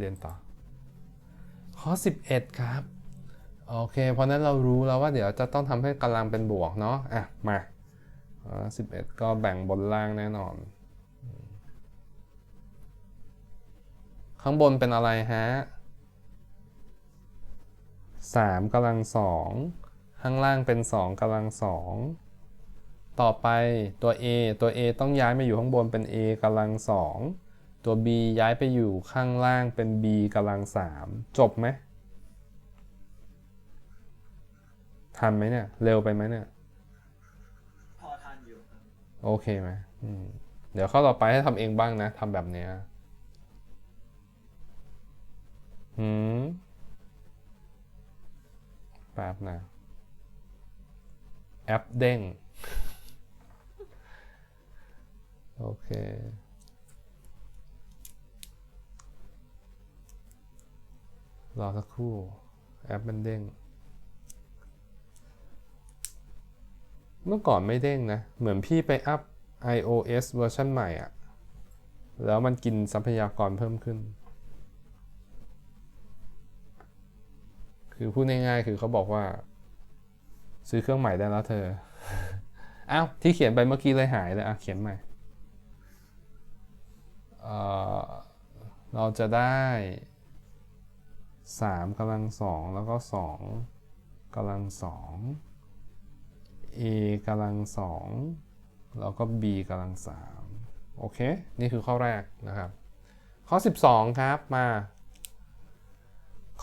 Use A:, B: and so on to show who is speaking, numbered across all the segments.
A: เรียนต่อ ข้อ 11 ครับ โอเค เพราะนั้นเรารู้แล้วว่าเดี๋ยวจะต้องทำให้กำลังเป็นบวกเนาะ อะ มาอ่า11ก็แบ่งบนล่างแน่นอน ข้างบนเป็นอะไรฮะ3กำลัง2ข้างล่างเป็น2กำลัง2ต่อไปตัว A ตัว A ต้องย้ายมาอยู่ข้างบนเป็น A กำลัง2 ตัว B ย้ายไปอยู่ข้างล่างเป็น B กำลัง3จบไหมทันไหมเนี่ย เร็วไปไหมเนี่ย
B: พอทันอยู่ครับ
A: โอเคไหมอืมเดี๋ยวข้อต่อไปให้ทำเองบ้างนะทำแบบเนี้ยหืมแป๊บนะ แอปเด้ง โอเค รอสักครู่ แอปมันเด้ง เมื่อก่อนไม่เด้งนะ เหมือนพี่ไปอัพ iOS เวอร์ชันใหม่อะแล้วมันกินทรัพยากรเพิ่มขึ้น คือพูดง่ายๆ คือเขาบอกว่า ซื้อเครื่องใหม่ได้แล้วเธอ อ้าว ที่เขียนไปเมื่อกี้เลยหายเลยอะ เขียนใหม่เเราจะได้ 3กำลังสองแล้วก็ 2กำลังสอง a กำลังสองแล้วก็ b กำลังสามโอเค นี่คือข้อแรกนะครับ ข้อ 12 ครับมา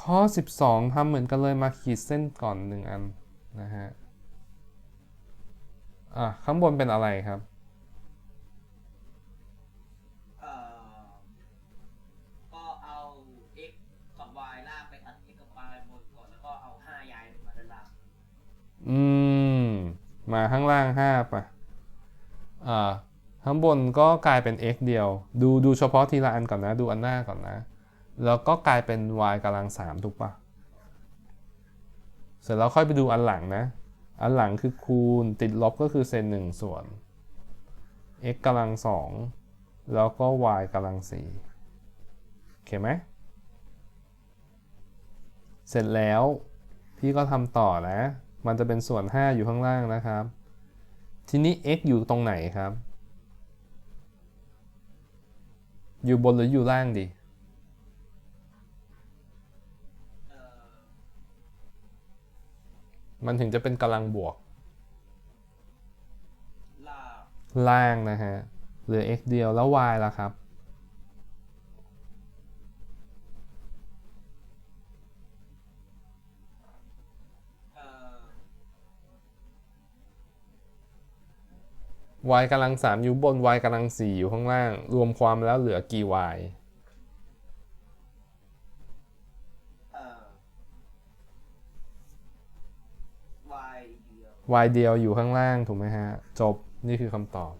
A: ข้อ 12ทำเหมือนกันเลยมาขีดเส้นก่อนหนึ่งอันนะฮะอะข้างบนเป็นอะไรครับ
B: มา
A: ข้างล่าง5ป่ะอ่าข้างบนก็กลายเป็น x เดียว ดูดูเฉพาะทีละอันก่อนนะ ดูอันหน้าก่อนนะ แล้วก็กลายเป็น y กำลัง3ถูกป่ะเสร็จแล้วค่อยไปดูอันหลังนะ อันหลังคือคูณติดลบก็คือเศษ1ส่วน x กำลัง2แล้วก็ y กำลัง4โอเคไหม เสร็จแล้วพี่ก็ทำต่อนะ มันจะเป็นส่วน 5 อยู่ข้างล่างนะครับ ทีนี้ x อยู่ตรงไหนครับ อยู่บนหรืออยู่ล่างดี
B: เอ่อ
A: มันถึงจะเป็นกำลังบวก
B: ลาก
A: ล่างนะฮะ เหลือ x เดียวแล้ว y ล่ะครับ y กำลัง3อยู่บน y กำลัง4อยู่ข้างล่าง รวมความแล้วเหลือกี่ y
B: เอ่อ y เดียว
A: y เดียวอยู่ข้างล่าง ถูกไหมฮะ จบนี่คือคำตอบ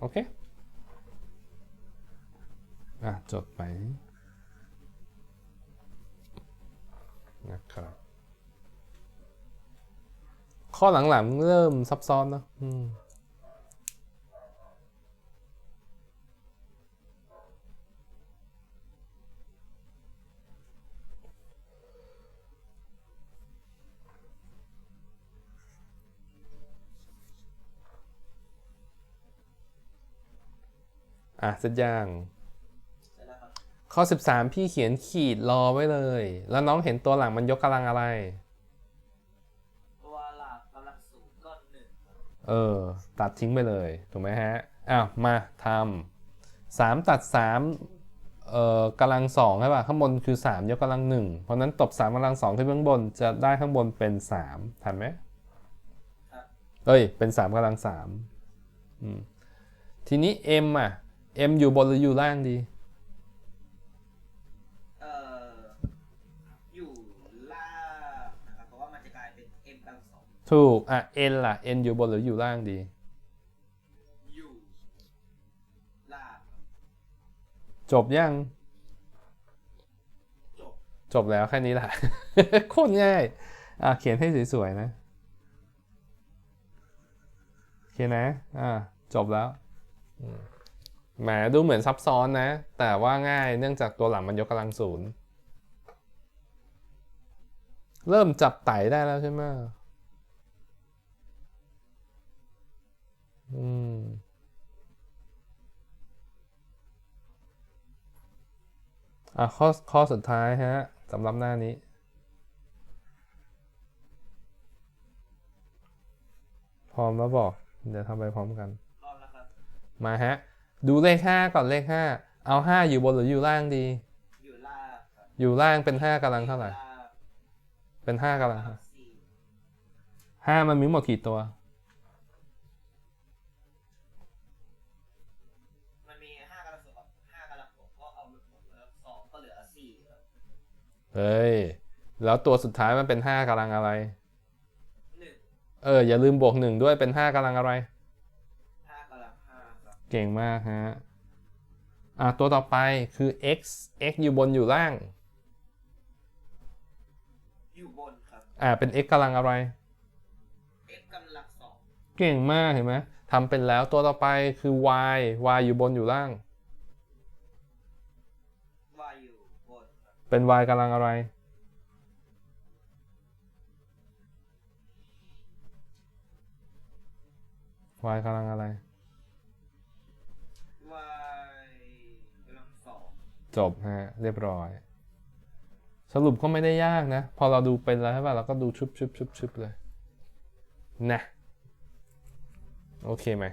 A: โอเค อะ จดไป นะครับ ข้อหลังๆเริ่มซับซ้อนเนอะ อืมอะเสร็จยัง
B: เสร็จแล้วครับ
A: ข้อ 13 พี่เขียนขีดรอไว้เลย แล้วน้องเห็นตัวหลังมันยกกำลังอะไร
B: ตัวหลักกำลังสูงก็หนึ่งครับ
A: เออ ตัดทิ้งไปเลย ถูกไหมฮะอ้าวมาทำสามตัดสามเอ่อกำลังสองใช่ป่ะ ข้างบนคือ 3 ยกกำลังหนึ่งเพราะฉะนั้นตบ3กำลังสองที่เบื้องบนจะได้ข้างบนเป็น3ทันไหม
B: ครับ
A: เอ้ย เป็น3กำลังสามอืมทีนี้ m อะ m อยู่บนหรืออยู่ล่างดี
B: เอ่ออยู่ล่างนะครับเพราะว่ามันจะกลายเป็น m กำลังสอง
A: ถูก อะ n ล่ะ n อยู่บนหรืออยู่ล่างดี
B: อยู่ล่าง
A: จบยัง
B: จบ
A: จบแล้วแค่นี้แหละ โคตรง่าย อะเขียนให้สวยๆนะ โอเคนะ อ่า จบแล้วอืม แหมดูเหมือนซับซ้อนนะ แต่ว่าง่ายเนื่องจากตัวหลังมันยกกำลังศูนย์เริ่มจับไต่ได้แล้วใช่ไหมอืมอะข้อข้อสุดท้ายฮะสำหรับหน้านี้ พร้อมแล้วบอก เดี๋ยวทำไปพร้อมกัน
B: รอบแล้วครับ
A: มาฮะ ดูเลขห้าก่อนเลขห้าเอาห้าอยู่บนหรืออยู่ล่างดี
B: อยู่ล่างครับ
A: อยู่ล่างเป็นห้ากำลังเท่าไหร่
B: ล่าง
A: เป็นห้ากำลัง
B: ล่างสี่
A: ห้ามันมีหมดกี่ตัว
B: มันมีห้ากำลังสองห้ากำลังหกก็เอาหมดแล้วสองก็เหลือสี่ครับ
A: เฮ้ย แล้วตัวสุดท้ายมันเป็นห้ากำลังอะไร
B: หนึ่ง
A: เออ อย่าลืมบวกหนึ่งด้วยเป็นห้ากำลังอะไร
B: ห้
A: เก่งมากฮะอะตัวต่อไปคือ x x อยู่บนอยู่ล่าง
B: อยู่บนครับ
A: อ่าเป็น x กำลังอะไร
B: x กำลังสอง
A: เก่งมากเห็นไหมทำเป็นแล้วตัวต่อไปคือ y y อยู่บนอยู่ล่าง
B: y อยู่บนครับ
A: เป็น y กำลังอะไร y กำลังอะไร จบฮะเรียบร้อย สรุปก็ไม่ได้ยากนะ พอเราดูเป็นแล้วใช่ป่ะเราก็ดูชุบชุบชุบชุบเลยนะโอเคไหม